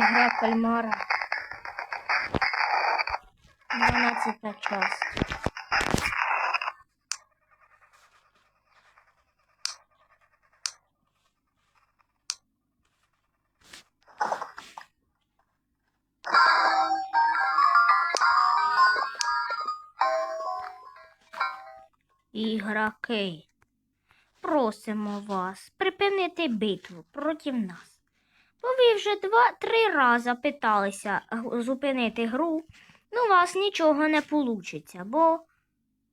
Игра кальмара. 12 час. Ігроки, просимо вас припинити битву проти нас. Бо ви вже два-три рази питалися зупинити гру, ну у вас нічого не вийде, бо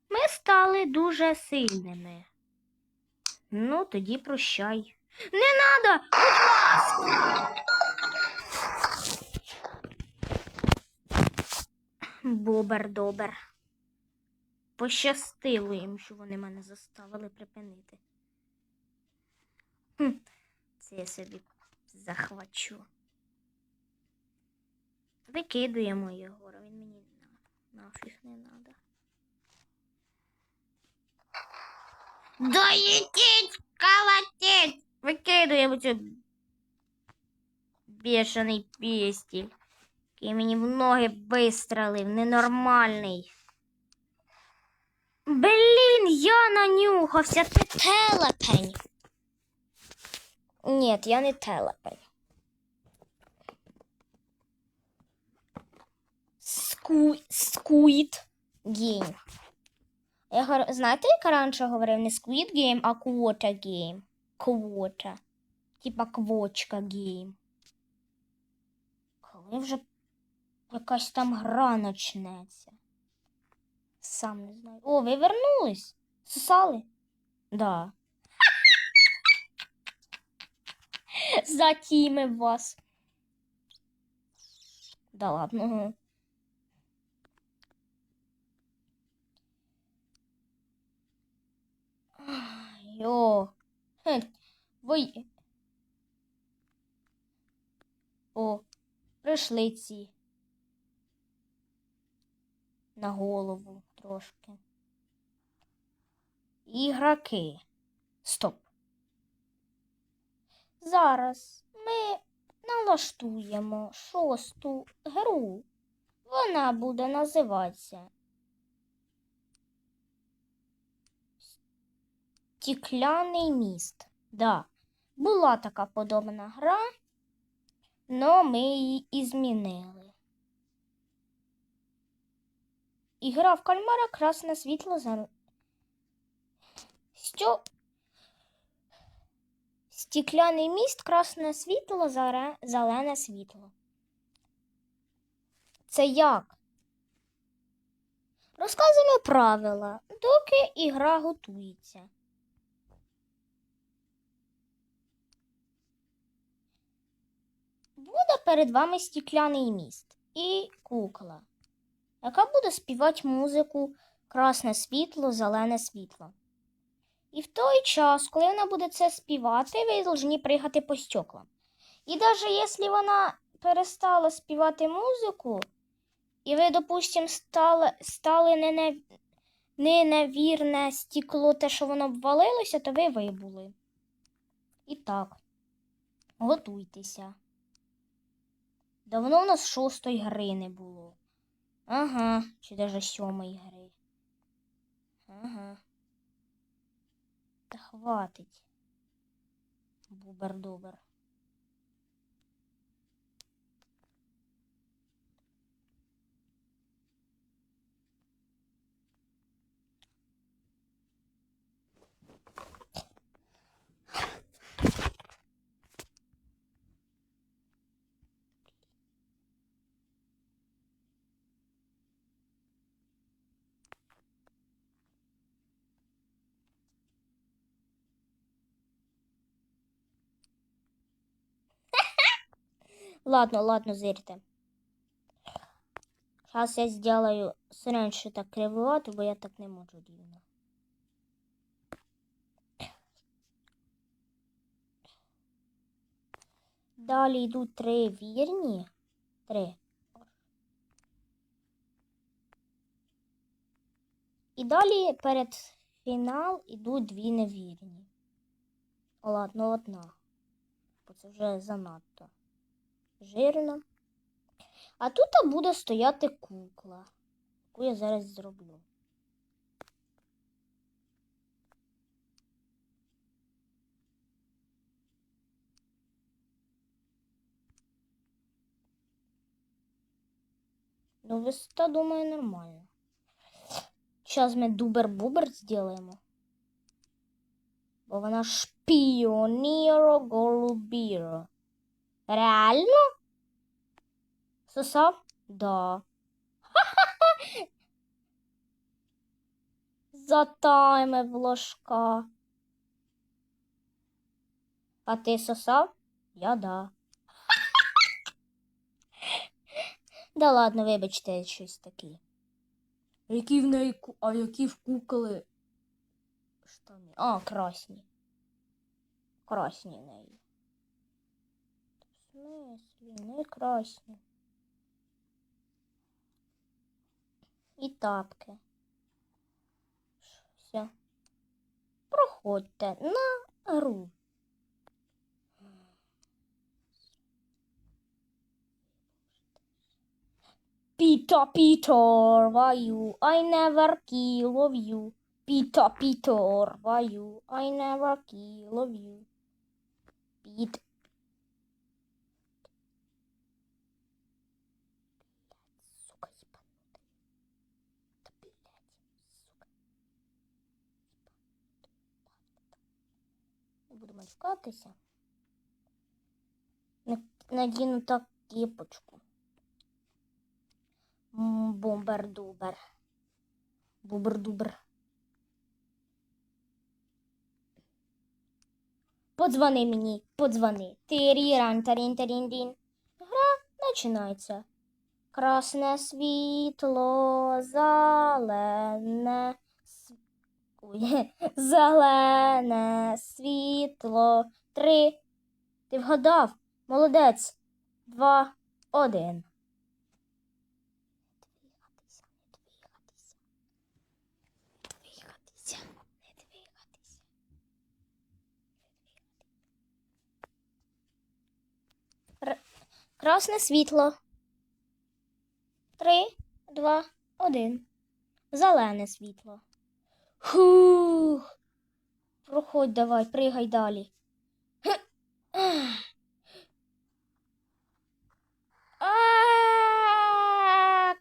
ми стали дуже сильними. Ну, тоді прощай. Не надо, будь ласка. Бобер добер. Пощастило їм, що вони мене заставили припинити. Хм, це я собі захвачу. Викидуємо його, він мені на, нафіг не надо. Доїдіть, колотіть! Викидуємо цю бешений пістіль, який мені в ноги вистрелив, ненормальний. Блін, я нанюхався, ти телепень. Ні, я не телепень. Ску... Скуїд гейм. Я знаєте, як раніше говорив не Squid Game, а Quota Game. Quota. Типа квочка гейм. Коли вже якась там гра почнеться. Сам не знаю. О, ви вернулись? Сосали? Да. Затімив вас. Да ладно. Йо. Ви. О, прийшли ці. На голову трошки. Ігроки. Стоп. Зараз ми налаштуємо шосту гру. Вона буде називатися Стікляний міст. Да, була така подобна гра, но ми її і змінили. Ігра в кальмара красне світло за. Стьо... Стікляний міст, красне світло, зелене світло. Це як? Розказуємо правила, доки ігра готується. Буде перед вами стікляний міст і кукла, яка буде співати музику красне світло, зелене світло. І в той час, коли вона буде це співати, ви повинні приїхати по стеклам. І навіть якщо вона перестала співати музику, і ви, допустим, стали, стали не, не, не невірне стекло, те, що воно обвалилося, то ви вибули. І так, готуйтеся. Давно у нас шостої гри не було. Ага, чи даже сьомої гри. Ага. Та хватить. Бубер-дубер. Ладно, ладно, зырьте. Сейчас я сделаю раньше так кривовато, бо я так не можу рівно. Далі йдуть три вірні. Три. І далі перед фінал йдуть дві невірні. Ладно, одна. Бо це вже занадто. Жирна. А тут буде стояти кукла, яку я зараз зроблю. Ну, висота, думаю, нормально. Сейчас ми дубер-бубер сделаємо. Бо вона шпіоніро голубіро. Реально? Сосав? Да. Затаймив ложка. А ти сосав? Я да. Да ладно, вибачте, щось таке. Які в неї, а які в куколи штани? А, красні. Красні в неї. В смислі, не красні. І тапки. Все. Проходьте на гру. Peter, Peter, why you? I never kill of you. Peter, Peter, why you? I never kill of you. Pete. Буду матюкатися. На- Надіну так кепочку. Бомбер-дубер. Бубер-дубер. Подзвони мені, подзвони. Тиріран, тарін, тарін, дін. Гра починається. Красне світло, зелене. Ой, зелене світло. Три. Ти вгадав? Молодець. Два, один. Красне світло. Три, два, один. Зелене світло. Хух. Проходь давай, пригай далі.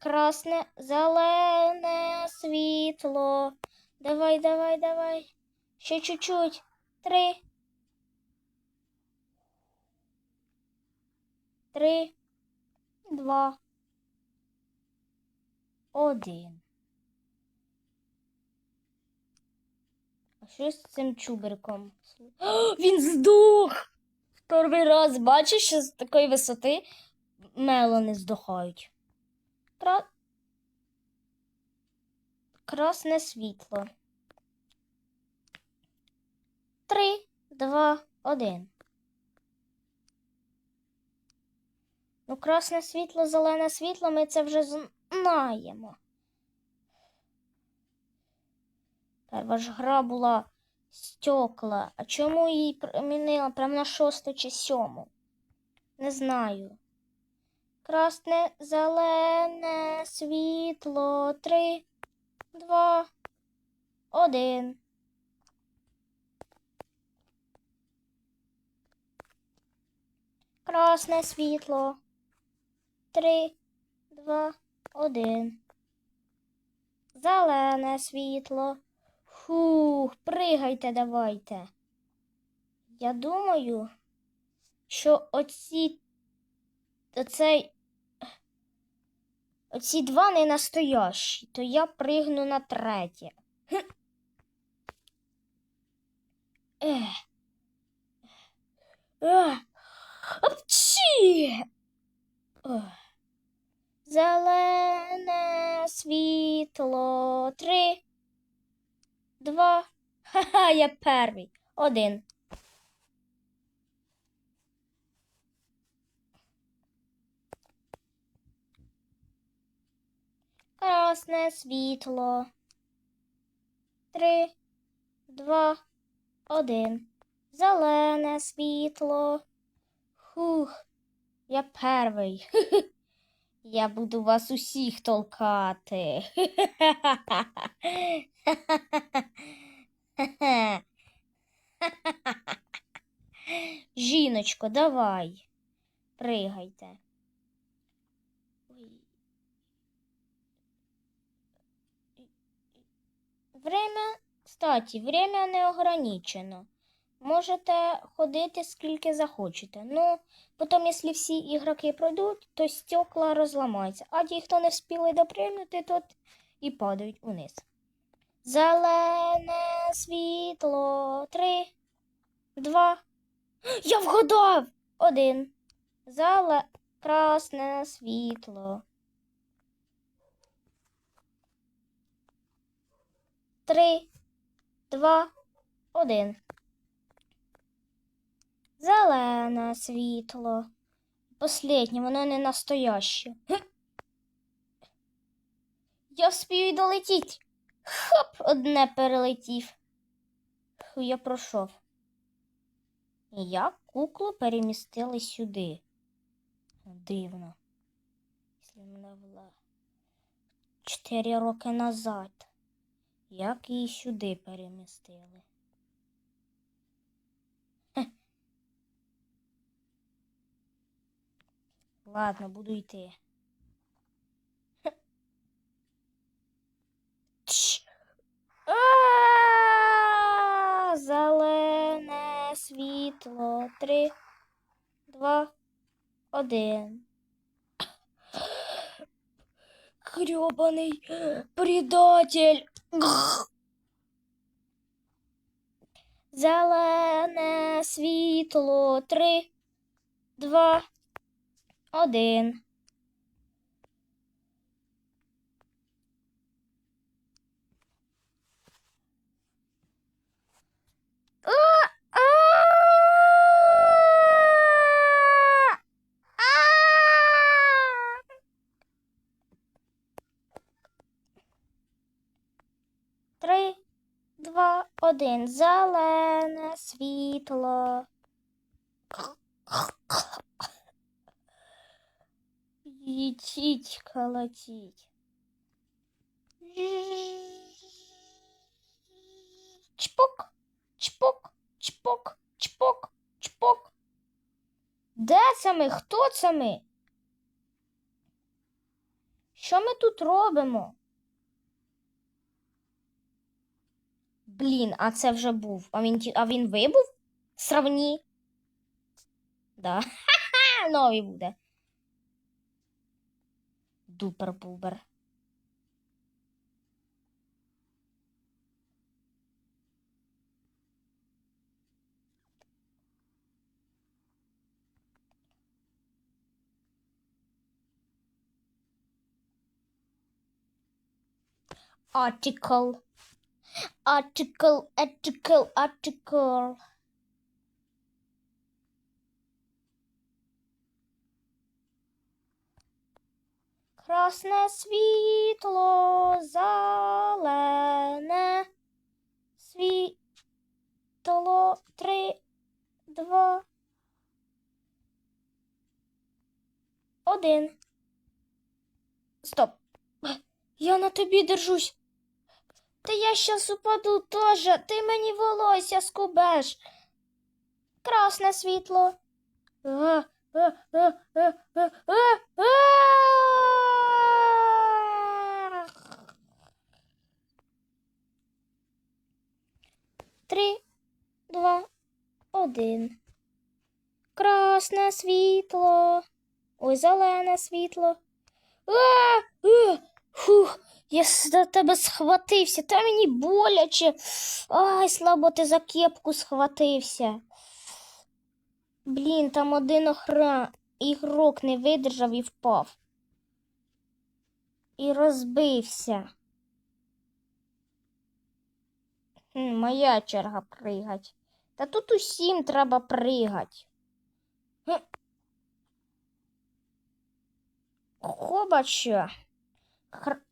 Красне, зелене світло. Давай, давай, давай. Ще чуть-чуть. Три. Три, два, один. Що з цим чуберком? О, він здох! Перший раз бачиш, що з такої висоти мелони здохають. Кра... Красне світло. Три, два, один. Ну, красне світло, зелене світло, ми це вже знаємо. Перша ж гра була стекла. А чому її примінила прямо на шосту чи сьому? Не знаю. Красне, зелене світло. Три, два, один. Красне світло. Три, два, один. Зелене світло. Фух, пригайте давайте. Я думаю, що оці оцей, оці два не настоящі, то я пригну на третє. Апчі! Зелене світло. Три, два. Ха-ха, я перший. Один. Красне світло. Три, два, один. Зелене світло. Хух. Я перший. Я буду вас усіх толкати. Жіночко, давай. Пригайте. Время, кстати, время не ограничено. Можете ходити скільки захочете. Ну, потім, якщо всі ігроки пройдуть, то стекла розламаються. А ті, хто не встигли допригнути, то і падають униз. Зелене світло. Три, два. Я вгадав! Один. Зале... Красне світло. Три, два, один. Зелене світло. Последнє, воно не настояще. Я вспію долетіть. Хоп, одне перелетів. Я пройшов. І я куклу перемістили сюди. Дивно. Мене була чотири роки назад. Як її сюди перемістили? Хе. Ладно, буду йти. Хе. Світло. Три, два, один. Грёбаний предатель. Зелене світло. Три, два, один. А! А! А! Три, два, один. Зелене світло. Їдіть, колотіть. Чпок, чпок, чпок, чпок, чпок. Де це ми? Хто це ми? Що ми тут робимо? Блін, а це вже був. А він, а він вибув? Сравні. Да. Ха-ха, новий буде. Дупер-бубер. Article. Article, article, article. Красне світло, зелене світло. Три, два, один. Стоп. Я на тобі держусь. Та я щас упаду теж. Ти мені волосся скубеш. Красне світло. Три, два, один. Красне світло. Ой, зелене світло. А, фух, я до тебе схватився, та мені боляче. Ай, слабо ти за кепку схватився. Блін, там один охра... ігрок не видержав і впав. І розбився. Хм, моя черга пригать. Та тут усім треба пригать. Хм. Хобача. Хр...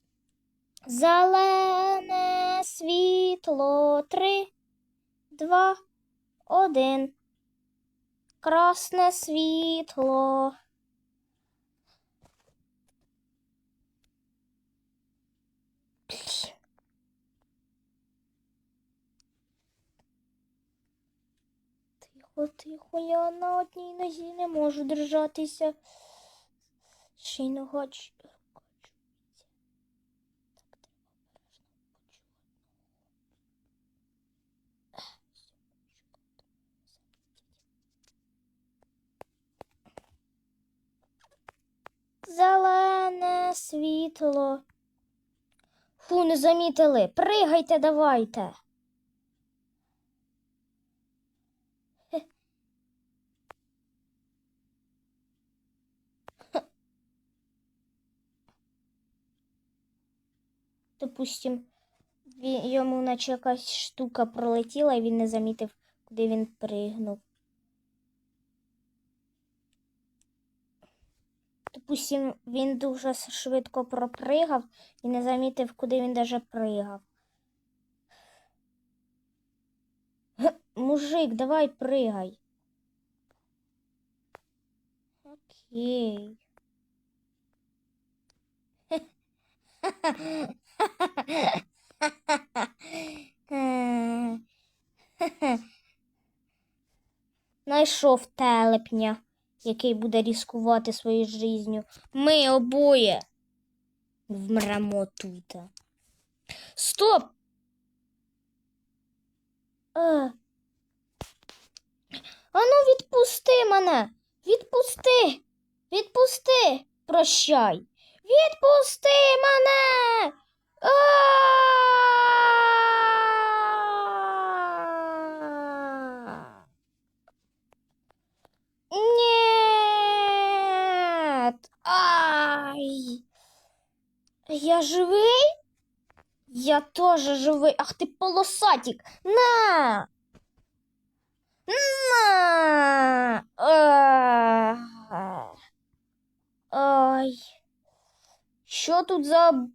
Зелене світло три, два, один. Красне світло. Тихо, тихо, я на одній нозі не можу держатися. Ще й не нога. Зелене світло. Фу, не замітили. Пригайте, давайте. Допустим, йому наче якась штука пролетіла, і він не замітив, куди він пригнув. Допустим, він дуже швидко пропригав і не замітив, куди він даже пригав. Мужик, давай пригай. Окей. Найшов телепня, який буде ризикувати своєю життю. Ми обоє вмремо тут. Стоп! Е. Ану, відпусти мене! Відпусти! Відпусти! Прощай! Відпусти мене! А! Я живий? Я тоже живий. Ах ти полосатик! На! На! Ай! Що тут за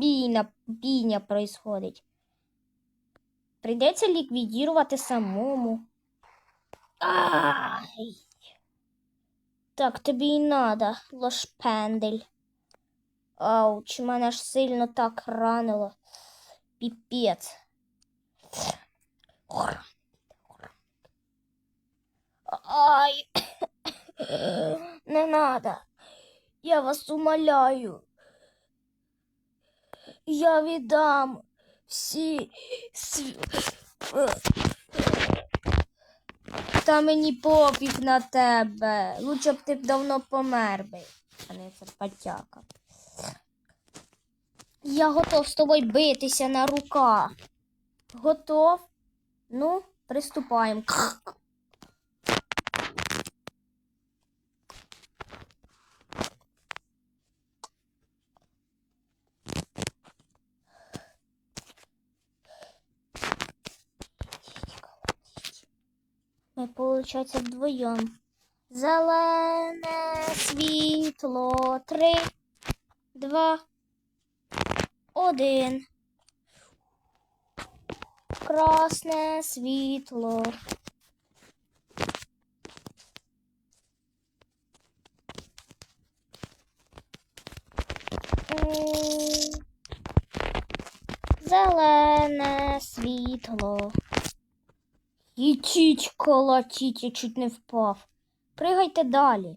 бійна, бійня происходить? Прийдеться ліквідувати самому. Ай! Так тобі й надо, лошпендель. Ауч, мене ж сильно так ранило. Піпець. Ай. Не надо. Я вас умоляю. Я віддам всі Та мені пофіг на тебе. Лучше б ти б давно помер би, а не це потяка. Я готов з тобою битися на руках. Готов? Ну, приступаємо. Ми, виходить, вдвоєм. Зелене світло. Три, два, один. Красне світло. Зелене світло. Ітіть колотіть, я чуть не впав. Пригайте далі.